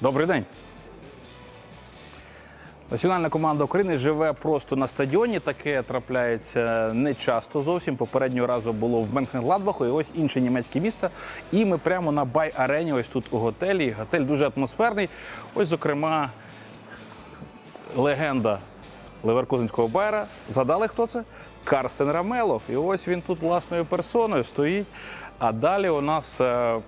Добрий день. Національна команда України живе просто на стадіоні. Таке трапляється не часто зовсім. Попереднього разу було в Менхенгладбаху і ось інше німецьке місто. І ми прямо на Бай-арені, ось тут у готелі. Готель дуже атмосферний. Ось, зокрема, легенда Леверкузенського Байера. Згадали, хто це? Карстен Рамелов. І ось він тут власною персоною стоїть. А далі у нас, е,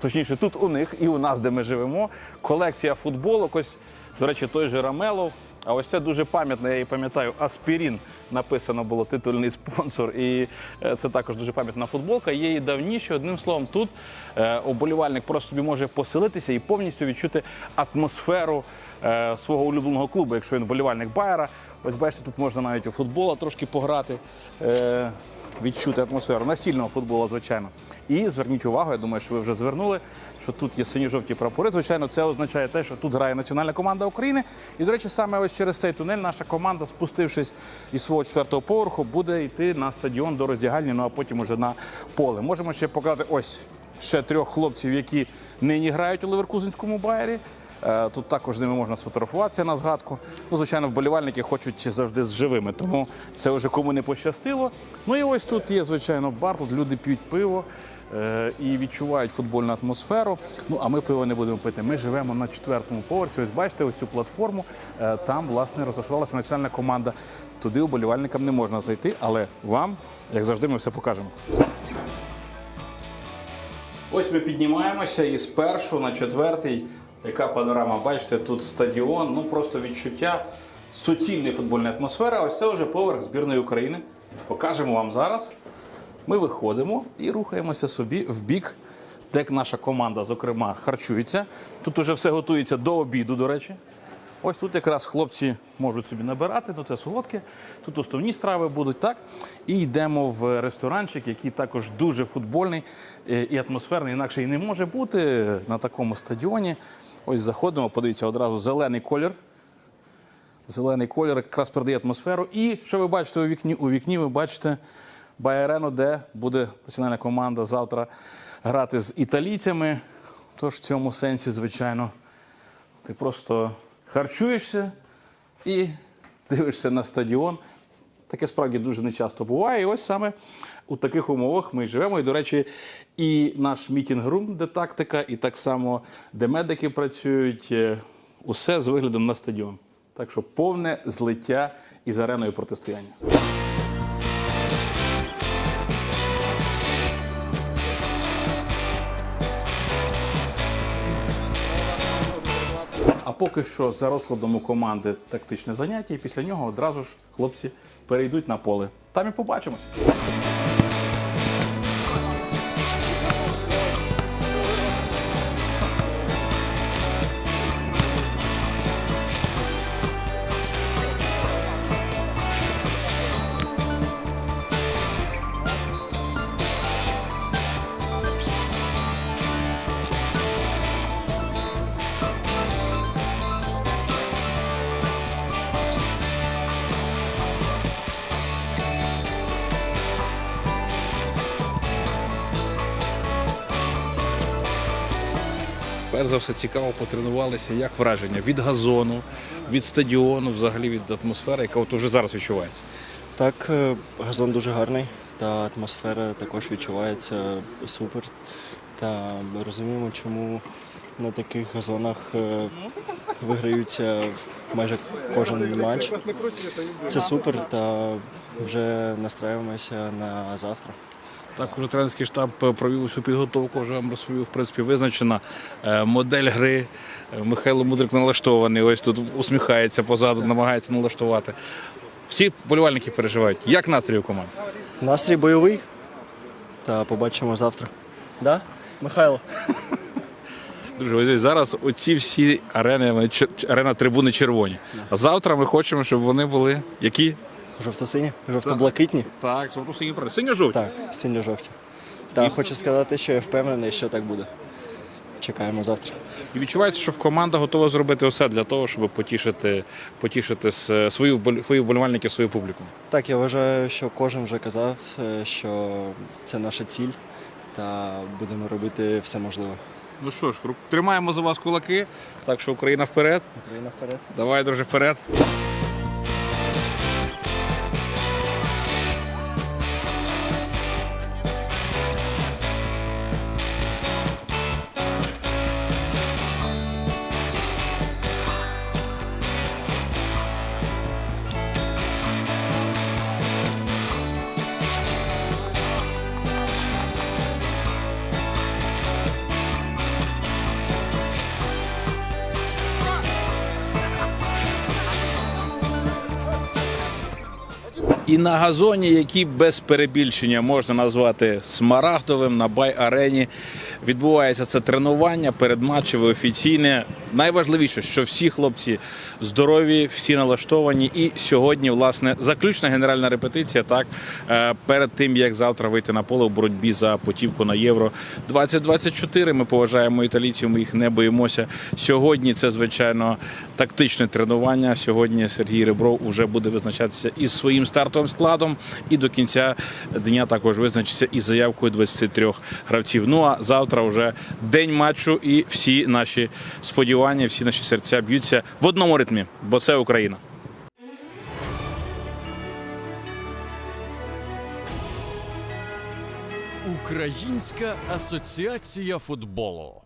точніше, тут у них і у нас, де ми живемо, колекція футболок. Ось, до речі, той же Рамелов. А ось це дуже пам'ятно, я її пам'ятаю, Аспірін написано було титульний спонсор. І е, це також дуже пам'ятна футболка. Є і давніше. Одним словом, тут е, оболівальник просто собі може поселитися і повністю відчути атмосферу е, свого улюбленого клубу, якщо він вболівальник Байера. Ось бачите, тут можна навіть у футбола трошки пограти, відчути атмосферу настільного футболу, звичайно. І зверніть увагу, я думаю, що ви вже звернули, що тут є сині-жовті прапори. Звичайно, це означає те, що тут грає національна команда України. І, до речі, саме ось через цей тунель наша команда, спустившись із свого четвертого поверху, буде йти на стадіон до роздягальні, ну а потім уже на поле. Можемо ще показати ось ще трьох хлопців, які нині грають у Леверкузенському байері. Е, Тут також ними можна сфотографуватися на згадку. Ну, звичайно, вболівальники хочуть завжди з живими, тому це вже кому не пощастило. Ну і ось тут є, звичайно, бар, тут люди п'ють пиво е, і відчувають футбольну атмосферу. Ну а ми пиво не будемо пити. Ми живемо на четвертому поверсі. Ось бачите, ось цю платформу. Е, Там, власне, розташувалася національна команда. Туди уболівальникам не можна зайти, але вам, як завжди, ми все покажемо. Ось ми піднімаємося із першого на четвертий. Яка панорама? Бачите, тут стадіон, ну просто відчуття суцільної футбольної атмосфери. Ось це вже поверх збірної України. Покажемо вам зараз. Ми виходимо і рухаємося собі в бік, де наша команда, зокрема, харчується. Тут уже все готується до обіду, до речі. Ось тут якраз хлопці можуть собі набирати, ну це солодке. Тут основні страви будуть так. І йдемо в ресторанчик, який також дуже футбольний е, і атмосферний, інакше і не може бути на такому стадіоні. Ось заходимо, подивіться, одразу зелений колір. Зелений колір якраз передає атмосферу. І що ви бачите у вікні? У вікні ви бачите Байарену, де буде національна команда завтра грати з італійцями. Тож в цьому сенсі, звичайно, ти просто харчуєшся і дивишся на стадіон. Таке справді дуже нечасто буває. І ось саме у таких умовах ми живемо. І, до речі, і наш мітінг-рум, де тактика, і так само, де медики працюють, е, усе з виглядом на стадіон. Так що повне злиття із ареною протистояння. А поки що за розкладом у команди тактичне заняття, і після нього одразу ж хлопці перейдуть на поле. Там і побачимось. Перш за все цікаво потренувалися, як враження від газону, від стадіону, взагалі від атмосфери, яка от уже зараз відчувається. Так, е, газон дуже гарний, та атмосфера також відчувається супер. Та ми розуміємо, чому на таких газонах е, виграються майже кожен матч. Це супер, та вже настраюємося на завтра. Так, уже тренерський штаб е, провів усю підготовку, вже вам розповів, в принципі, визначена е, модель гри. Е, Михайло Мудрик налаштований, ось тут усміхається позаду, намагається налаштувати. Всі болівальники переживають. Як настрій у команди? Настрій бойовий. Та побачимо завтра. Да? Михайло? Друзі, ось зараз оці всі арени, арена трибуни червоні. А завтра ми хочемо, щоб вони були які? Жовто-сині? Жовто-блакитні? Так, сині синьо-жовті. Так, синьо-жовті. Та хочу сказати, що я впевнений, що так буде. Чекаємо завтра. І відчувається, що команда готова зробити все для того, щоб потішити, потішити свою вболівальників, свою публіку. Так, я вважаю, що кожен вже казав, е, що це наша ціль, та будемо робити все можливе. Ну що ж, тримаємо за вас кулаки. Так що Україна вперед. Україна вперед. Давай, друже, вперед. І на газоні, який без перебільшення можна назвати смарагдовим на бай-арені, відбувається це тренування передматчеве, офіційне. Найважливіше, що всі хлопці здорові, всі налаштовані. І сьогодні, власне, заключна генеральна репетиція. Так е, перед тим як завтра вийти на поле у боротьбі за путівку на євро 2024. Ми поважаємо італійців, ми їх не боїмося. Сьогодні це звичайно тактичне тренування. Сьогодні Сергій Ребров уже буде визначатися із своїм стартовим складом, і до кінця дня також визначиться із заявкою 23 гравців. Ну а завтра вже день матчу, і всі наші сподівання, всі наші серця б'ються в одному ритмі, бо це Україна. Українська асоціація футболу.